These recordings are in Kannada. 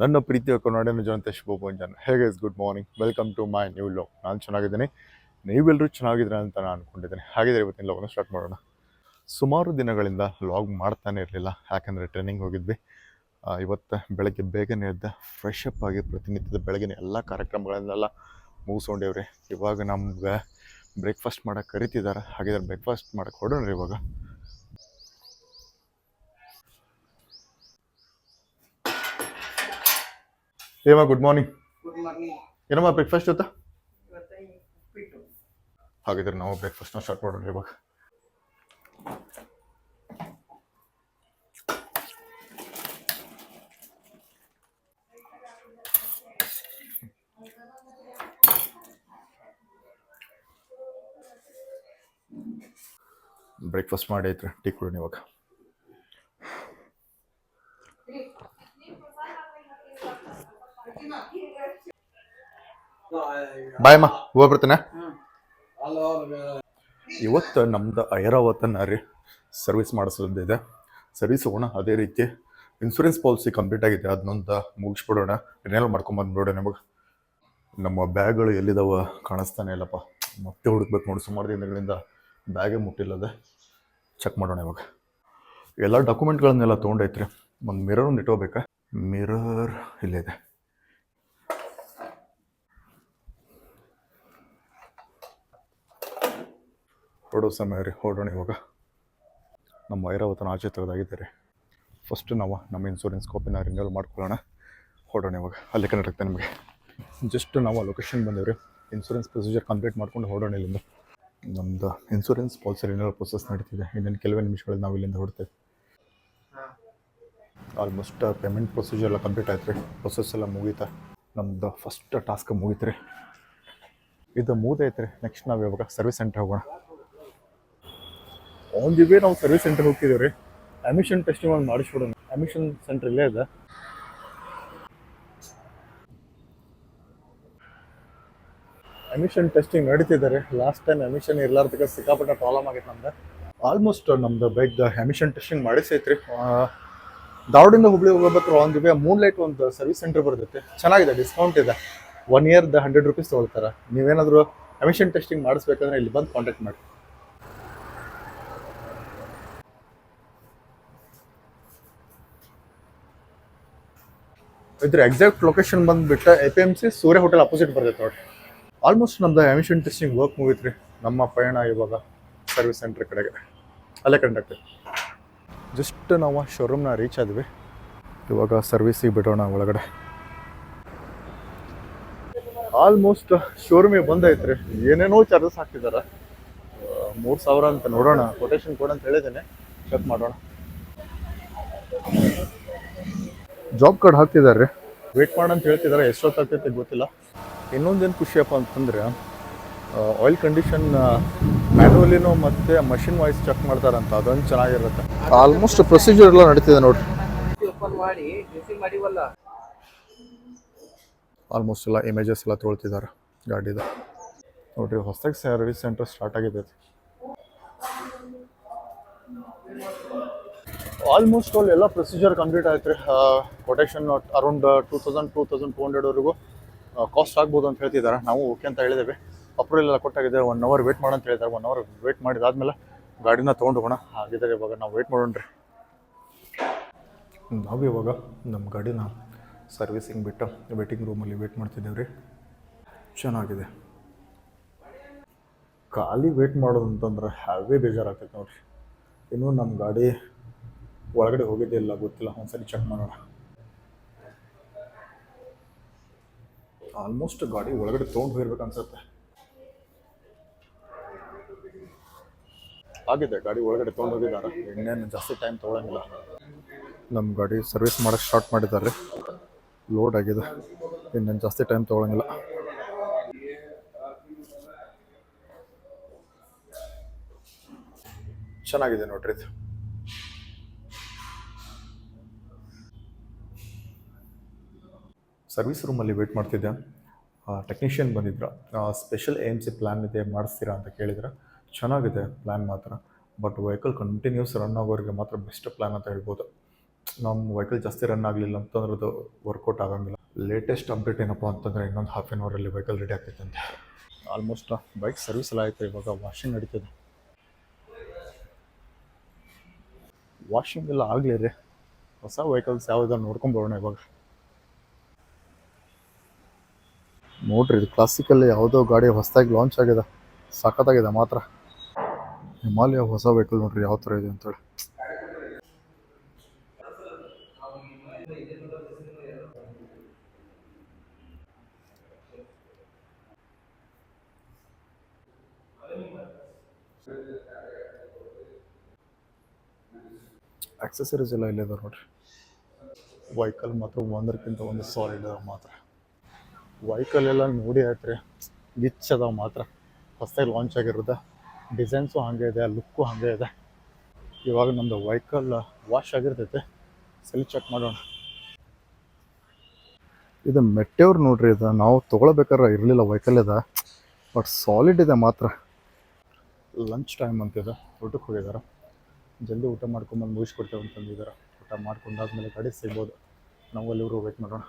ನನ್ನ ಪ್ರೀತಿಯ ಕನ್ನಡನ ಜನತೆ ಶುಭ ಮುಂಜಾನೆ ಹೇಗೆ is good morning welcome to my new low ನಾನು ಚೆನ್ನಾಗಿದ್ದೀನಿ. ನೀವೆಲ್ಲರೂ ಚೆನ್ನಾಗಿದ್ದೀರಾ ಅಂತ ನಾನು ಅಂದ್ಕೊಂಡಿದ್ದೀನಿ ಹಾಗಿದ್ರೆ ಇವತ್ತಿನ ಲಾಗ್ನ ಸ್ಟಾರ್ಟ್ ಮಾಡೋಣ. ಸುಮಾರು ದಿನಗಳಿಂದ ಲಾಗ್ ಮಾಡ್ತಾನೆ ಇರಲಿಲ್ಲ. ಯಾಕಂದರೆ ಟ್ರೈನಿಂಗ್ ಹೋಗಿದ್ವಿ. ಇವತ್ತು ಬೆಳಗ್ಗೆ ಬೇಗನೆ ಎದ್ದ ಫ್ರೆಶ್ ಅಪ್ ಆಗಿ ಪ್ರತಿನಿತ್ಯದ ಬೆಳಗಿನ ಎಲ್ಲ ಕಾರ್ಯಕ್ರಮಗಳನ್ನೆಲ್ಲ ಮುಗಿಸ್ಕೊಂಡೇವ್ರಿ. ಇವಾಗ ನಮ್ಗೆ ಬ್ರೇಕ್ಫಾಸ್ಟ್ ಮಾಡೋಕ್ಕೆ ಕರಿತಿದ್ದಾರೆ. ಹಾಗಿದ್ರೆ ಬ್ರೇಕ್ಫಾಸ್ಟ್ ಮಾಡಕ್ಕೆ ಹೊಡೋಣ್ರಿ ಇವಾಗ. ಏಮ ಗುಡ್ ಮಾರ್ನಿಂಗ್ ಏನಮ್ಮ ಬ್ರೇಕ್ಫಾಸ್ಟ್ ಜೊತೆ ಹಾಗಿದ್ರೆ ನಾವು ಬ್ರೇಕ್ಫಾಸ್ಟ್ನ ಸ್ಟಾರ್ಟ್ ಮಾಡೋಣ ಇವಾಗ. ಬ್ರೇಕ್ಫಾಸ್ಟ್ ಮಾಡಿ ಐತ್ರಿ ಟೀ ಕುಡಿಯೋಣ ಇವಾಗ. ಬಾಯಮ್ಮ ಹೋಗ್ಬಿಡ್ತೇನೆ. ಇವತ್ತು ನಮ್ದು ಐರಾವತನ ರೀ ಸರ್ವಿಸ್ ಮಾಡಿಸೋದಿದೆ ಸರ್ವಿಸ್ ಹೋಗೋಣ ಅದೇ ರೀತಿ. ಇನ್ಸೂರೆನ್ಸ್ ಪಾಲಿಸಿ ಕಂಪ್ಲೀಟ್ ಆಗಿದೆ. ಅದನ್ನೊಂದು ಮುಗಿಸ್ಬಿಡೋಣ. ರಿನ್ಯೂವಲ್ ಮಾಡ್ಕೊಂಬಂದ್ಬಿಡೋಣ ನಮಗೆ. ನಮ್ಮ ಬ್ಯಾಗ್ಗಳು ಎಲ್ಲಿದಾವ ಕಾಣಿಸ್ತಾನೆ ಇಲ್ಲಪ್ಪ. ಮತ್ತೆ ಹುಡುಕ್ಬೇಕು ನೋಡಿ. ಸುಮಾರು ದಿನಗಳಿಂದ ಬ್ಯಾಗೇ ಮುಟ್ಟಿಲ್ಲದೆ ಚೆಕ್ ಮಾಡೋಣ ಇವಾಗ. ಎಲ್ಲ ಡಾಕ್ಯುಮೆಂಟ್ಗಳನ್ನೆಲ್ಲ ತೊಗೊಂಡೈತ್ರಿ. ಒಂದು ಮಿರರ್ ಒಂದು ಇಟ್ಕೋಬೇಕಾ? ಮಿರರ್ ಇಲ್ಲಿದೆ. ಹೊಡೋ ಸಮಯ ರೀ ಹೊರಡೋಣ ಇವಾಗ. ನಮ್ಮ ಐರಾವತನ ಆಚೆ ತೆಗೆದಾಗಿದ್ದಾರೆ ಫಸ್ಟ್ ನಾವು ನಮ್ಮ ಇನ್ಸೂರೆನ್ಸ್ ಕಾಪಿನ ರಿನ್ಯೂಲ್ ಮಾಡ್ಕೊಳ್ಳೋಣ. ಹೊರಡೋಣ ಇವಾಗ, ಅಲ್ಲಿ ಕನೆಕ್ಟ್ ನಿಮಗೆ. ಜಸ್ಟ್ ನಾವು ಲೊಕೇಶನ್ ಬಂದೇವ್ರಿ. ಇನ್ಸೂರೆನ್ಸ್ ಪ್ರೊಸೀಜರ್ ಕಂಪ್ಲೀಟ್ ಮಾಡ್ಕೊಂಡು ಹೊರಡೋಣ ಇಲ್ಲಿಂದ. ನಮ್ಮದು ಇನ್ಸೂರೆನ್ಸ್ ಪಾಲಿಸಿ ರಿನ್ಯೂಲ್ ಪ್ರೊಸೆಸ್ ನಡೀತಿದೆ. ಇನ್ನೇನು ಕೆಲವೇ ನಿಮಿಷಗಳಲ್ಲಿ ನಾವು ಇಲ್ಲಿಂದ ಹೊಡ್ತೇವೆ ಆಲ್ಮೋಸ್ಟ್ ಪೇಮೆಂಟ್ ಪ್ರೊಸೀಜರ್ ಎಲ್ಲ ಕಂಪ್ಲೀಟ್ ಆಯ್ತು ರೀ. ಪ್ರೊಸೆಸ್ ಎಲ್ಲ ಮುಗೀತಾ. ನಮ್ಮದು ಫಸ್ಟ್ ಟಾಸ್ಕ್ ಮುಗೀತು ರೀ. ಇದು ಮುಗ್ದೈತೆ ರೀ. ನೆಕ್ಸ್ಟ್ ನಾವು ಇವಾಗ ಸರ್ವಿಸ್ ಸೆಂಟರ್ ಹೋಗೋಣ. ಆನ್ ದಿ ವೇ ನಾವು ಸರ್ವಿಸ್ ಸೆಂಟರ್ ಹೋಗ್ತಿದ್ದೀವಿ ರೀ ಅಮಿಷನ್ ಟೆಸ್ಟಿಂಗ್ ಒಂದು ಮಾಡಿಸ್ಬಿಡೋಣ. ಅಮಿಷನ್ ಸೆಂಟರ್ ಇಲ್ಲೇ ಇದೆ. ಅಮಿಷನ್ ಟೆಸ್ಟಿಂಗ್ ನಡೀತಿದ್ದಾರೆ ಲಾಸ್ಟ್ ಟೈಮ್ ಅಮಿಷನ್ ಇರ್ಲಾರ್ದಕ್ಕೆ ಸಿಕ್ಕಾಪಟ್ಟೆ ಪ್ರಾಬ್ಲಮ್ ಆಗೈತೆ ನಮ್ದು. ಆಲ್ಮೋಸ್ಟ್ ನಮ್ದು ಬೈಕ್ ಎಮಿಷನ್ ಟೆಸ್ಟಿಂಗ್ ಮಾಡಿಸೈತ್ರಿ. ದಾವಡಿಂದ ಹುಬ್ಳಿ ಹೋಗ್ಬೇಕಾದ್ರೆ on the way moon light ಒಂದು ಸರ್ವಿಸ್ ಸೆಂಟರ್ ಬರ್ತೈತೆ. ಚೆನ್ನಾಗಿದೆ ಡಿಸ್ಕೌಂಟ್ ಇದೆ. ಒನ್ ಇಯರ್ದ ಹಂಡ್ರೆಡ್ ರುಪೀಸ್ ತೊಗೊಳ್ತಾರೆ. ನೀವೇನಾದರೂ ಎಮಿಷನ್ ಟೆಸ್ಟಿಂಗ್ ಮಾಡಿಸ್ಬೇಕಂದ್ರೆ ಇಲ್ಲಿ ಬಂದು ಕಾಂಟ್ಯಾಕ್ಟ್ ಮಾಡಿ. ಇದ್ರ ಎಕ್ಸಾಕ್ಟ್ ಲೊಕೇಶನ್ ಬಂದ್ಬಿಟ್ಟು A P M C Surya hotel opposite ಬರ್ತೈತೆ ನೋಡಿ ಆಲ್ಮೋಸ್ಟ್ ನಮ್ದು ಎಮಿಷನ್ ಟೆಸ್ಟಿಂಗ್ ವರ್ಕ್ ಮುಗೀತ್ರಿ. ನಮ್ಮ ಪಯಣ ಇವಾಗ ಸರ್ವಿಸ್ ಸೆಂಟರ್ ಕಡೆಗೆ. ಅಲ್ಲೇ ಕಂಡಕ್ಟ್ ಜಸ್ಟ್ ನಾವು ಶೋರೂಮ್ನ ರೀಚ್ ಆದ್ವಿ. ಇವಾಗ ಸರ್ವಿಸಿಗೆ ಬಿಡೋಣ ಒಳಗಡೆ. ಆಲ್ಮೋಸ್ಟ್ ಶೋರೂಮಿಗೆ ಬಂದೈತ್ರಿ. ಏನೇನೋ ಚಾರ್ಜಸ್ ಹಾಕ್ತಿದ್ದಾರೆ ಮೂರು ಸಾವಿರ ಅಂತ ನೋಡೋಣ. ಕೊಟೇಶನ್ ಕೊಡು ಅಂತ ಹೇಳಿದ್ದೇನೆ. ಚೆಕ್ ಮಾಡೋಣ. ಜಾಬ್ ಕಾರ್ಡ್ ಹಾಕ್ತಿದ್ದಾರೆ ವೇಟ್ ಮಾಡಂತ ಅಂತ ಹೇಳ್ತಿದ್ದಾರೆ ಎಷ್ಟೊತ್ತಾಗ್ತೈತೆ ಗೊತ್ತಿಲ್ಲ. ಇನ್ನೊಂದೇನು ಖುಷಿಯಪ್ಪ ಅಂತಂದ್ರೆ ಆಯಿಲ್ ಕಂಡೀಷನ್ ಮ್ಯಾನುವಲಿನೂ ಮತ್ತು ಮಷಿನ್ ವಾಯ್ಸ್ ಚೆಕ್ ಮಾಡ್ತಾರಂತ ಅದೊಂದು ಚೆನ್ನಾಗಿರುತ್ತೆ. ಆಲ್ಮೋಸ್ಟ್ ಪ್ರೊಸೀಜರ್ ಎಲ್ಲ ನಡೀತಿದೆ ನೋಡ್ರಿ. ಆಲ್ಮೋಸ್ಟ್ ಎಲ್ಲ ಇಮೇಜಸ್ ಎಲ್ಲ ತೊಳ್ತಿದ್ದಾರೆ ಗಾಡಿದ. ನೋಡ್ರಿ ಹೊಸದಾಗಿ ಸರ್ವಿಸ್ ಸೆಂಟರ್ ಸ್ಟಾರ್ಟ್ ಆಗಿದೆ ಆಲ್ಮೋಸ್ಟ್ ಆಲ್ ಎಲ್ಲ ಪ್ರೊಸೀಜರ್ ಕಂಪ್ಲೀಟ್ ಆಯ್ತು ರೀ quotation around two thousand two thousand two ಹಂಡ್ರೆಡ್ವರೆಗೂ cost ಆಗ್ಬೋದು ಅಂತ ಹೇಳ್ತಿದ್ದಾರೆ. ನಾವು ಓಕೆ ಅಂತ ಹೇಳಿದ್ದೇವೆ. ಅಪ್ರೂವಲ್ ಎಲ್ಲ ಕೊಟ್ಟಾಗಿದೆ. ಒನ್ ಅವರ್ ವೇಟ್ ಅಂತ ಹೇಳಿದ್ದಾರೆ. ಒನ್ ಅವರ್ ವೇಟ್ ಮಾಡಿದಾದ್ಮೇಲೆ ಗಾಡಿನ ತೊಗೊಂಡು ಹೋಗೋಣ. ಇವಾಗ ನಾವು ವೇಟ್ ರೀ. ನಾವು ಇವಾಗ ನಮ್ಮ ಗಾಡಿನ ಸರ್ವಿಸಿಂಗ್ ಬಿಟ್ಟು ವೇಟಿಂಗ್ ರೂಮಲ್ಲಿ ವೇಟ್ ಮಾಡ್ತಿದ್ದೇವೆ ರೀ. ಚೆನ್ನಾಗಿದೆ. ಖಾಲಿ ವೇಟ್ ಮಾಡೋದು ಅಂತಂದ್ರೆ ಹ್ಯಾವೇ ಬೇಜಾರಾಗ್ತೈತೆ ನೋಡಿರಿ. ಇನ್ನೂ ನಮ್ಮ ಗಾಡಿ ಒಳಗಡೆ ಹೋಗಿದ್ದಿಲ್ಲ ಗೊತ್ತಿಲ್ಲ. ಒಂದ್ಸರಿ ಚೆಕ್ ಮಾಡೋಣ. ಆಲ್ಮೋಸ್ಟ್ ಗಾಡಿ ಒಳಗಡೆ ತೊಗೊಂಡು ಹೋಗಿರ್ಬೇಕು ಅನ್ಸುತ್ತೆ. ಆಗಿದೆ, ಗಾಡಿ ಒಳಗಡೆ ತೊಗೊಂಡು ಹೋಗಿದ್ದಾರೆ. ಇನ್ನೇನು ಜಾಸ್ತಿ ಟೈಮ್ ತೊಗೊಳಂಗಿಲ್ಲ. ನಮ್ಮ ಗಾಡಿ ಸರ್ವಿಸ್ ಮಾಡೋಕ್ಕೆ ಸ್ಟಾರ್ಟ್ ಮಾಡಿದ್ದಾರೆ. ಲೋಡ್ ಆಗಿದೆ. ಇನ್ನೇನು ಜಾಸ್ತಿ ಟೈಮ್ ತೊಗೊಳಂಗಿಲ್ಲ. ಚೆನ್ನಾಗಿದೆ ನೋಡ್ರಿ ಇದು. ಸರ್ವಿಸ್ ರೂಮಲ್ಲಿ ವೇಟ್ ಮಾಡ್ತಿದ್ದೆ. ಟೆಕ್ನಿಷಿಯನ್ ಬಂದಿದ್ರು. Special A M C plan ಇದೆ, ಮಾಡಿಸ್ತೀರಾ ಅಂತ ಕೇಳಿದ್ರೆ. ಚೆನ್ನಾಗಿದೆ ಪ್ಲ್ಯಾನ್ ಮಾತ್ರ. ಬಟ್ ವೆಹಿಕಲ್ ಕಂಟಿನ್ಯೂಸ್ ರನ್ ಆಗೋರಿಗೆ ಮಾತ್ರ ಬೆಸ್ಟ್ ಪ್ಲ್ಯಾನ್ ಅಂತ ಹೇಳ್ಬೋದು. ನಮ್ಮ ವೆಹಿಕಲ್ ಜಾಸ್ತಿ ರನ್ ಆಗಲಿಲ್ಲ ಅಂತಂದ್ರೆ ಅದು ವರ್ಕೌಟ್ ಆಗೋಂಗಿಲ್ಲ. ಲೇಟೆಸ್ಟ್ ಅಪ್ಡೇಟ್ ಏನಪ್ಪ ಅಂತಂದರೆ ಇನ್ನೊಂದು ಹಾಫ್ ಆನ್ ಅವರಲ್ಲಿ ವೆಹಿಕಲ್ ರೆಡಿ ಆಗ್ತೈತೆ ಆಲ್ಮೋಸ್ಟ್ ಬೈಕ್ ಸರ್ವಿಸ್ ಎಲ್ಲ ಆಯಿತು ಇವಾಗ ವಾಷಿಂಗ್ ನಡೀತದೆ. ವಾಷಿಂಗ್ ಎಲ್ಲ ಆಗಲಿ ರೀ. ಹೊಸ ವೆಹಿಕಲ್ಸ್ ಯಾವ್ದಾರು ನೋಡ್ಕೊಂಬರೋಣ ಇವಾಗ. ನೋಡ್ರಿ, ಇದು ಕ್ಲಾಸಿಕಲ್ಲಿ ಯಾವುದೋ ಗಾಡಿ ಹೊಸದಾಗಿ ಲಾಂಚ್ ಆಗಿದೆ. ಸಖತ್ತಾಗಿದೆ ಮಾತ್ರ. ಹಿಮಾಲಯ ಹೊಸ ವೆಹಿಕಲ್ ನೋಡ್ರಿ, ಯಾವ ಥರ ಇದೆ ಅಂತೇಳಿ. ಆಕ್ಸೆಸರೀಸ್ ಎಲ್ಲ ಇಲ್ಲಿದೆ ನೋಡ್ರಿ. ವೆಹಿಕಲ್ ಮಾತ್ರ ಒಂದಕ್ಕಿಂತ ಒಂದು ಸಾಲಿಡ್ ಮಾತ್ರ. ವೆಹಿಕಲ್ ಎಲ್ಲ ನೋಡಿ ಆಯ್ತು ಗಿಚ್ ಅದಾವ ಮಾತ್ರ. ಹೊಸದಾಗಿ ಲಾಂಚ್ ಆಗಿರೋದು. ಡಿಸೈನ್ಸು ಹಾಗೆ ಇದೆ ಲುಕ್ಕು ಹಾಗೆ ಇದೆ. ಇವಾಗ ನಮ್ಮದು ವೆಹಿಕಲ್ ವಾಶ್ ಆಗಿರ್ತೈತೆ. ಸೆಲ್ ಚೆಕ್ ಮಾಡೋಣ. ಇದು ಮೆಟ್ಟೆವ್ರು ನೋಡ್ರಿ, ಇದು ನಾವು ತೊಗೊಳ್ಬೇಕಾದ್ರೆ ಇರಲಿಲ್ಲ ವೆಹಿಕಲ್ ಇದೆ. ಬಟ್ ಸಾಲಿಡ್ ಇದೆ ಮಾತ್ರ. ಲಂಚ್ ಟೈಮ್ ಅಂತಿದೆ ಊಟಕ್ಕೆ ಹೋಗಿದ್ದಾರೆ ಜಲ್ದಿ ಊಟ ಮಾಡ್ಕೊಂಬಂದು ಮುಗಿಸ್ಕೊಡ್ತೇವೆ ಅಂತಂದಿದ್ದಾರೆ ಊಟ ಮಾಡ್ಕೊಂಡಾದ್ಮೇಲೆ ಗಾಡಿ ಸಿಗ್ಬೋದು. ನಾವು ಅಲ್ಲಿವರು ವೆಯ್ಟ್ ಮಾಡೋಣ.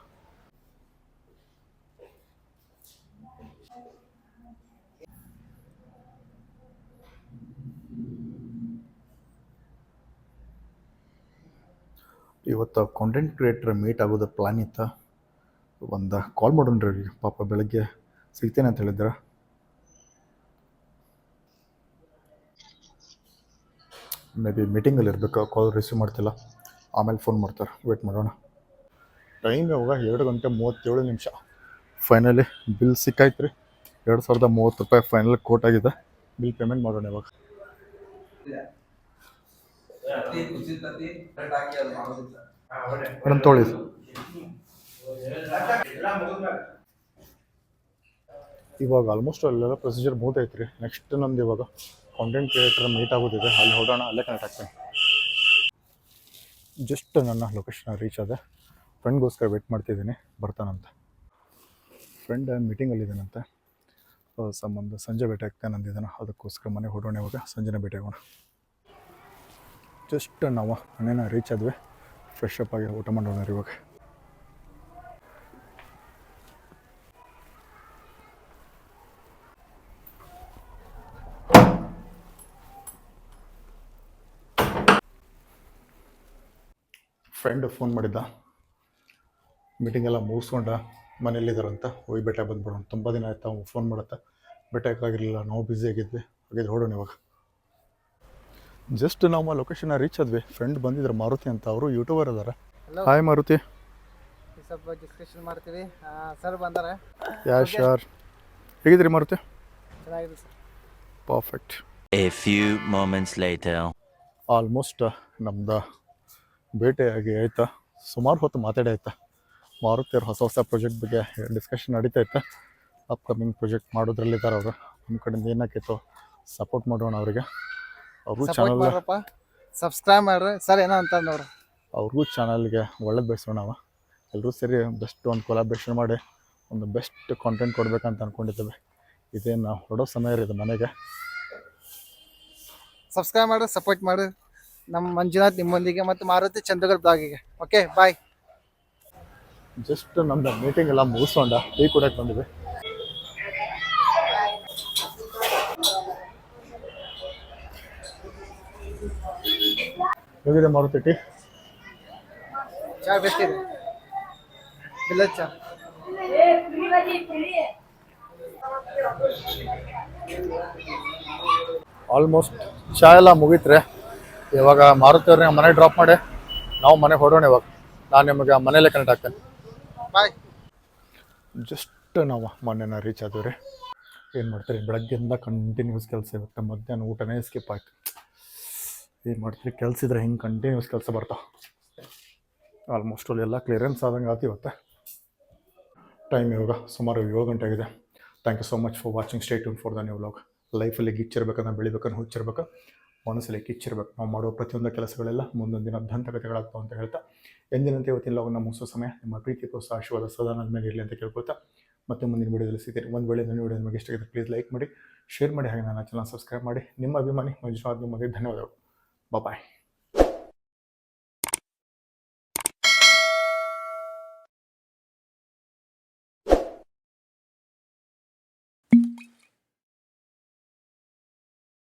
ಇವತ್ತು ಕಾಂಟೆಂಟ್ ಕ್ರಿಯೇಟರ್ ಮೀಟ್ ಆಗೋದು ಪ್ಲ್ಯಾನ್ ಇತ್ತು? ಒಂದು ಕಾಲ್ ಮಾಡೋಣ ರೀ ಅವ್ರಿಗೆ. ಪಾಪ ಬೆಳಗ್ಗೆ ಸಿಗ್ತೇನೆ ಅಂತ ಹೇಳಿದ್ರೆ? ಮೇ ಬಿ ಮೀಟಿಂಗಲ್ಲಿ ಇರಬೇಕು. ಕಾಲ್ ರಿಸೀವ್ ಮಾಡ್ತಿಲ್ಲ. ಆಮೇಲೆ ಫೋನ್ ಮಾಡ್ತಾರೆ. ವೇಟ್ ಮಾಡೋಣ. ಟೈಮ್ ಯಾವಾಗ? ಎರಡು ಗಂಟೆ ಮೂವತ್ತೇಳು ನಿಮಿಷ. ಫೈನಲಿ ಬಿಲ್ ಸಿಕ್ಕಾಯ್ತು ರೀ ಎರಡು ಸಾವಿರದ ಮೂವತ್ತು ರೂಪಾಯಿ ಫೈನಲ್ ಕೋಟ್ ಆಗಿದೆ. ಬಿಲ್ ಪೇಮೆಂಟ್ ಮಾಡೋಣ ಇವಾಗ ತೊಗೊಳ್ಳಿ. ಇವಾಗ ಆಲ್ಮೋಸ್ಟ್ ಅಲ್ಲೆಲ್ಲ ಪ್ರೊಸೀಜರ್ ಮುಗ್ದೈತೆ ರೀ ನೆಕ್ಸ್ಟ್ ನಮ್ದು ಇವಾಗ ಕಾಂಟೆಂಟ್ ಕ್ರಿಯೇಟರ್ ಮೀಟ್ ಆಗೋದಿದೆ. ಅಲ್ಲಿ ಹೊಡೋಣ ಅಲ್ಲೇ ಕನೆಕ್ಟ್ ಆಗ್ತೀನಿ. ಜಸ್ಟ್ ನನ್ನ ಲೊಕೇಶನ್ ರೀಚ್ ಆದ. ಫ್ರೆಂಡ್ಗೋಸ್ಕರ ವೆಯ್ಟ್ ಮಾಡ್ತಿದ್ದೀನಿ. ಬರ್ತಾನಂತ ಫ್ರೆಂಡ್ ಮೀಟಿಂಗಲ್ಲಿದ್ದಾನಂತೆ ಸಂಬಂಧ ಸಂಜೆ ಭೇಟಿ ಆಗ್ತಾನೆ ಅದಕ್ಕೋಸ್ಕರ ಮನೆಗೆ ಹೊಡೋಣ ಇವಾಗ. ಸಂಜೆನೇ ಭೇಟಿ ಆಗೋಣ. ಜಸ್ಟ್ ನಾವು ಮನೇನ ರೀಚ್ ಆದ್ವಿ. ಫ್ರೆಶ್ ಅಪ್ ಆಗಿ ಊಟ ಮಾಡೋಣ ಇವಾಗ. ಫ್ರೆಂಡ್ ಫೋನ್ ಮಾಡಿದ್ದ. ಮೀಟಿಂಗ್ ಎಲ್ಲ ಮುಗಿಸ್ಕೊಂಡ ಮನೇಲಿದ್ದಾರಂತ ಹೋಗಿ ಬೆಟ್ಟ ಬಂದ್ಬಿಡೋಣ. ತುಂಬ ದಿನ ಆಯ್ತು ಫೋನ್ ಮಾಡುತ್ತೆ. ಬೆಟ್ಟಕ್ಕಾಗಿರಲಿಲ್ಲ ನಾವು ಬ್ಯುಸಿ ಆಗಿದ್ವಿ. ಹಾಗಿದ್ರೆ ಹೊಡೋಣ ಇವಾಗ. ಜಸ್ಟ್ ನಾವು ಲೊಕೇಶನ್ ರೀಚ್ ಆದ್ವಿ. ಫ್ರೆಂಡ್ ಬಂದಿದ್ರು ಮಾರುತಿ ಅಂತ. ಅವರು ಯೂಟ್ಯೂಬರ್ ಅದಾರ ಹಾಯ್ ಮಾರುತಿ. ಸ್ವಲ್ಪ ಡಿಸ್ಕಷನ್ ಮಾಡ್ತೀವಿ. ಸರ್ ಬಂದಾರ. ಯಾ ಶಾರ್ ಹೇಗಿದ್ರಿ ಮಾರುತಿ? ಚೆನ್ನಾಗಿದೆ sir perfect a few moments later almost ನಮ್ದು ಭೇಟಿಯಾಗಿ ಆಯ್ತಾ. ಸುಮಾರು ಹೊತ್ತು ಮಾತಾಡಿ ಆಯ್ತಾ. ಮಾರುತಿಯವ್ರ ಹೊಸ ಹೊಸ ಪ್ರಾಜೆಕ್ಟ್ ಬಗ್ಗೆ ಡಿಸ್ಕಷನ್ ನಡೀತಾ ಇತ್ತು. ಅಪ್ಕಮಿಂಗ್ ಪ್ರಾಜೆಕ್ಟ್ ಮಾಡೋದ್ರಲ್ಲಿದ್ದಾರೆ ಅವರು. ನಮ್ಮ ಕಡೆಯಿಂದ ಏನಾಕೈತೋ ಸಪೋರ್ಟ್ ಮಾಡೋಣ ಅವರಿಗೆ. ಅವ್ರಿಗೂ ಸಪೋರ್ಟ್ ಚಾನಲ್ ಮಾಡ್ರಪ್ಪ. ಸಬ್ಸ್ಕ್ರೈಬ್ ಮಾಡ್ರಿ. ಸರ್ ಏನೋ ಅಂತ ನೋಡ್ರಿ ಅವ್ರಿಗೂ ಚಾನಲ್ಗೆ ಒಳ್ಳೇದು ಬೆಳೆಸೋಣ ನಾವು ಎಲ್ಲರೂ ಸೇರಿ ಬೆಸ್ಟ್ ಒಂದು ಕೊಲಾಬ್ರೇಷನ್ ಮಾಡಿ ಒಂದು ಬೆಸ್ಟ್ ಕಾಂಟೆಂಟ್ ಕೊಡ್ಬೇಕಂತ ಅಂದ್ಕೊಂಡಿದ್ದೇವೆ ಇದೇ ನಾವು ಹೊರಡೋ ಸಮಯ ರೀ ಇದು ಮನೆಗೆ. ಸಬ್ಸ್ಕ್ರೈಬ್ ಮಾಡಿ ಸಪೋರ್ಟ್ ಮಾಡಿ ನಮ್ಮ ಮಂಜುನಾಥ್ ನಿಮ್ಮೊಂದಿಗೆ ಮತ್ತು ಮಾರುತಿ ಚಂದ್ರಗರ್ ಬ್ಲಾಗಿಗೆ. ಓಕೆ ಬಾಯ್ ಜಸ್ಟ್ ನಮ್ದು ಮೀಟಿಂಗ್ ಎಲ್ಲ ಮುಗಿಸ್ಕೊಂಡ ಟೀ ಕುಡಿಯಕ್ಕೆ ಬಂದಿವಿ ಹೇಗಿದೆ ಮಾರುತಿ ಟೀ? ಚಾ ಆಲ್ಮೋಸ್ಟ್ ಚಾ. ಎಲ್ಲ ಮುಗಿತ್ರೆ. ಇವಾಗ ಮಾರುತಿ ಅವ್ರನ್ನ ಮನೆ ಡ್ರಾಪ್ ಮಾಡಿ ನಾವು ಮನೆ ಹೊಡೋಣ ಇವಾಗ. ನಾನು ನಿಮಗೆ ಮನೆಯಲ್ಲೇ ಕನೆಕ್ಟ್ ಆಗ್ತೇನೆ. ಬಾಯ್ ಜಸ್ಟ್ ನಾವು ಮೊನ್ನೆನ ರೀಚ್ ಆದ್ವಿ ರೀ ಏನು ಮಾಡ್ತೀರಿ? ಬೆಳಗ್ಗೆಯಿಂದ ಕಂಟಿನ್ಯೂಸ್ ಕೆಲಸ ಇವತ್ತು ಮಧ್ಯಾಹ್ನ ಊಟನೇ ಸ್ಕಿಪ್ ಆಯ್ತು. ಏನು ಮಾಡ್ತೀರಿ? ಕೆಲಸ ಇದ್ರೆ ಹಿಂಗೆ ಕಂಟಿನ್ಯೂಸ್ ಕೆಲಸ ಬರ್ತಾ? ಆಲ್ಮೋಸ್ಟ್ ಅಲ್ಲಿ ಎಲ್ಲ ಕ್ಲಿಯರೆನ್ಸ್ ಆದಂಗೆ ಆಯ್ತು ಇವತ್ತೆ. ಟೈಮ್ ಇವಾಗ ಸುಮಾರು ಏಳು ಗಂಟೆ ಆಗಿದೆ. Thank you so much for watching stay tune for the new vlog ಲೈಫಲ್ಲಿ ಗಿಚ್ಚಿರ್ಬೇಕಂದ್ರೆ ಬೆಳಿಬೇಕಂದ್ರೆ ಹುಚ್ಚಿರ್ಬೇಕು ಮನಸ್ಸಲ್ಲಿ ಕಿಚ್ಚಿರ್ಬೇಕು ನಾವು ಮಾಡುವ ಪ್ರತಿಯೊಂದು ಕೆಲಸಗಳೆಲ್ಲ ಮುಂದೊಂದು ದಿನ ದಂತಕತೆಗಳಾಗ್ತವೆ ಅಂತ ಹೇಳ್ತಾ. ಎಂದಿನಂತೆ ಇವತ್ತಿನ ನಮ್ಮ ಮುಗಿಸೋ ಸಮಯ. ನಿಮ್ಮ ಪ್ರೀತಿ ಆಶೀರ್ವಾದ ಸದಾ ನನ್ನ ಮೇಲೆ ಇರಲಿ ಅಂತ ಕೇಳ್ಕೊಳ್ತಾ. ಮತ್ತೆ ಮುಂದಿನ ವಿಡಿಯೋದಲ್ಲಿ ಸಿಗ್ತೀನಿ. ಒಂದು ವೇಳೆ ನನ್ನ ವಿಡಿಯೋ ನಿಮಗೆ ಇಷ್ಟ ಆಗಿದೆ ಪ್ಲೀಸ್ ಲೈಕ್ ಮಾಡಿ ಶೇರ್ ಮಾಡಿ, ಹಾಗೆ ನನ್ನ ಚಾನಲ್ ಸಬ್ಸ್ಕ್ರೈಬ್ ಮಾಡಿ. ನಿಮ್ಮ ಅಭಿಮಾನಿ ಮಂಜುನಾಥ್ ನಿಮಗೆ ಧನ್ಯವಾದಗಳು. ಬಾಯ್